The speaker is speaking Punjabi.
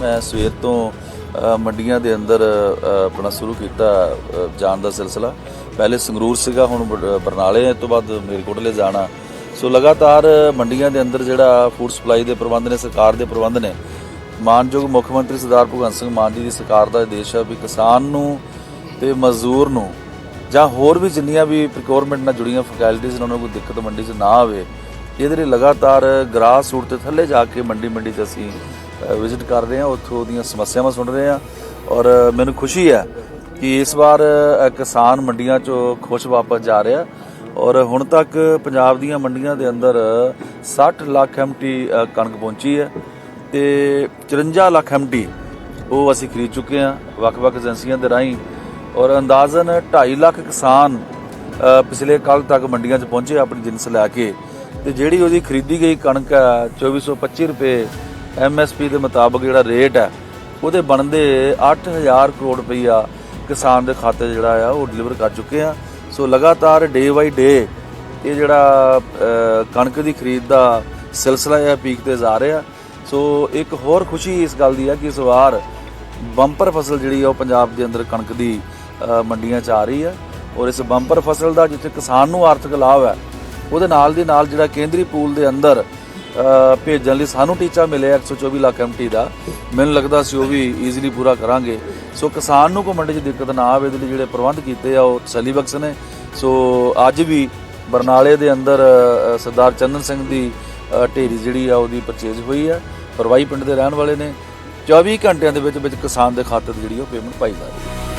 ਮੈਂ ਸਵੇਰ ਤੋਂ ਮੰਡੀਆਂ ਦੇ ਅੰਦਰ ਆਪਣਾ ਸ਼ੁਰੂ ਕੀਤਾ ਜਾਣ ਦਾ ਸਿਲਸਿਲਾ। ਪਹਿਲੇ ਸੰਗਰੂਰ ਸੀਗਾ, ਹੁਣ ਬ- ਬਰਨਾਲੇ ਇਸ ਤੋਂ ਬਾਅਦ ਮੇਰਕੋਟਲੇ ਜਾਣਾ। ਸੋ ਲਗਾਤਾਰ ਮੰਡੀਆਂ ਦੇ ਅੰਦਰ ਜਿਹੜਾ ਫੂਡ ਸਪਲਾਈ ਦੇ ਪ੍ਰਬੰਧ ਨੇ, ਸਰਕਾਰ ਦੇ ਪ੍ਰਬੰਧ ਨੇ, ਮਾਨਯੋਗ ਮੁੱਖ ਮੰਤਰੀ ਸਰਦਾਰ ਭਗਵੰਤ ਸਿੰਘ ਮਾਨ ਜੀ ਦੀ ਸਰਕਾਰ ਦਾ ਆਦੇਸ਼ ਆ ਵੀ ਕਿਸਾਨ ਨੂੰ ਤੇ ਮਜ਼ਦੂਰ ਨੂੰ, ਜਾਂ ਹੋਰ ਵੀ ਜਿੰਨੀਆਂ ਵੀ ਪ੍ਰੋਕਿਉਰਮੈਂਟ ਨਾਲ ਜੁੜੀਆਂ ਫੈਕਲਟੀਆਂ ਨੇ, ਉਹਨਾਂ ਨੂੰ ਕੋਈ ਦਿੱਕਤ ਮੰਡੀ 'ਚ ਨਾ ਆਵੇ, ਇਹਦੇ ਲਈ ਲਗਾਤਾਰ ਗ੍ਰਾਸ ਰੂਟ ਤੇ ਥੱਲੇ ਜਾ ਕੇ ਮੰਡੀ ਮੰਡੀ 'ਚ ਅਸੀਂ ਵਿਜ਼ਿਟ ਕਰ ਰਹੇ ਹਾਂ, ਉੱਥੋਂ ਦੀਆਂ ਸਮੱਸਿਆਵਾਂ ਸੁਣ ਰਹੇ ਹਾਂ ਔਰ ਮੈਨੂੰ ਖੁਸ਼ੀ ਹੈ ਕਿ ਇਸ ਵਾਰ ਕਿਸਾਨ ਮੰਡੀਆਂ 'ਚੋਂ ਖੁਸ਼ ਵਾਪਸ ਜਾ ਰਿਹਾ ਔਰ ਹੁਣ ਤੱਕ ਪੰਜਾਬ ਦੀਆਂ ਮੰਡੀਆਂ ਦੇ ਅੰਦਰ 60 ਲੱਖ ਐਮਟੀ ਕਣਕ ਪਹੁੰਚੀ ਹੈ ਤੇ 54 ਲੱਖ ਐਮਟੀ ਉਹ ਅਸੀਂ ਖਰੀਦ ਚੁੱਕੇ ਹਾਂ ਵੱਖ-ਵੱਖ ਏਜੰਸੀਆਂ ਦੇ ਰਾਹੀਂ ਔਰ ਅੰਦਾਜ਼ਨ 2.5 ਲੱਖ ਕਿਸਾਨ ਪਿਛਲੇ ਕੱਲ ਤੱਕ ਮੰਡੀਆਂ 'ਚ ਪਹੁੰਚੇ ਆਪਣੀ ਜਿੰਸ ਲੈ ਕੇ ਤੇ ਜਿਹੜੀ ਉਹਦੀ ਖਰੀਦੀ ਗਈ ਕਣਕ ਹੈ 2425 ਰੁਪਏ ਐਮਐਸਪੀ ਦੇ ਮੁਤਾਬਕ ਜਿਹੜਾ ਰੇਟ ਹੈ, ਉਹਦੇ ਬਣਦੇ 8000 ਕਰੋੜ ਰੁਪਈਆ ਕਿਸਾਨ ਦੇ ਖਾਤੇ ਜਿਹੜਾ ਆ, ਉਹ ਡਿਲੀਵਰ ਕਰ ਚੁੱਕੇ ਆ। ਸੋ ਲਗਾਤਾਰ ਡੇ ਬਾਈ ਡੇ ਇਹ ਜਿਹੜਾ ਕਣਕ ਦੀ ਖਰੀਦ ਦਾ ਸਿਲਸਿਲਾ ਹੈ ਪੀਕ ਤੇ ਜਾ ਰਿਹਾ। ਸੋ ਇੱਕ ਹੋਰ ਖੁਸ਼ੀ ਇਸ ਗੱਲ ਦੀ ਆ ਕਿ ਇਸ ਵਾਰ ਬੰਪਰ ਫਸਲ ਜਿਹੜੀ ਆ, ਉਹ ਪੰਜਾਬ ਦੇ ਅੰਦਰ ਕਣਕ ਦੀ ਮੰਡੀਆਂ 'ਚ ਆ ਰਹੀ ਹੈ ਔਰ ਇਸ ਬੰਪਰ ਫਸਲ ਦਾ ਜਿੱਥੇ ਕਿਸਾਨ ਨੂੰ ਆਰਥਿਕ ਲਾਭ ਹੈ, ਉਹਦੇ ਨਾਲ ਦੀ ਨਾਲ ਜਿਹੜਾ ਕੇਂਦਰੀ ਪੂਲ ਦੇ ਅੰਦਰ ਭੇਜਣ ਲਈ ਸਾਨੂੰ ਟੀਚਾ ਮਿਲਿਆ 124 ਲੱਖ ਐਮਟੀ ਦਾ। ਮੈਨੂੰ ਲੱਗਦਾ ਸੀ ਉਹ ਵੀ ਈਜ਼ੀਲੀ ਪੂਰਾ ਕਰਾਂਗੇ। ਸੋ ਕਿਸਾਨ ਨੂੰ ਕੋਈ ਮੰਡੀ 'ਚ ਦਿੱਕਤ ਨਾ ਆਵੇ, ਇਹਦੇ ਲਈ ਜਿਹੜੇ ਪ੍ਰਬੰਧ ਕੀਤੇ ਆ, ਉਹ ਤਸੱਲੀ ਬਖਸ਼ ਨੇ। ਸੋ ਅੱਜ ਵੀ ਬਰਨਾਲੇ ਦੇ ਅੰਦਰ ਸਰਦਾਰ ਚੰਦਨ ਸਿੰਘ ਦੀ ਢੇਰੀ ਜਿਹੜੀ ਆ, ਉਹਦੀ ਪਰਚੇਜ਼ ਹੋਈ ਆ। ਪਰਵਾਈ ਪਿੰਡ ਦੇ ਰਹਿਣ ਵਾਲੇ ਨੇ। 24 ਘੰਟਿਆਂ ਦੇ ਵਿੱਚ ਵਿੱਚ ਕਿਸਾਨ ਦੇ ਖਾਤੇ 'ਤੇ ਜਿਹੜੀ ਉਹ ਪੇਮੈਂਟ ਪਾਈ ਜਾ ਰਹੀ ਹੈ।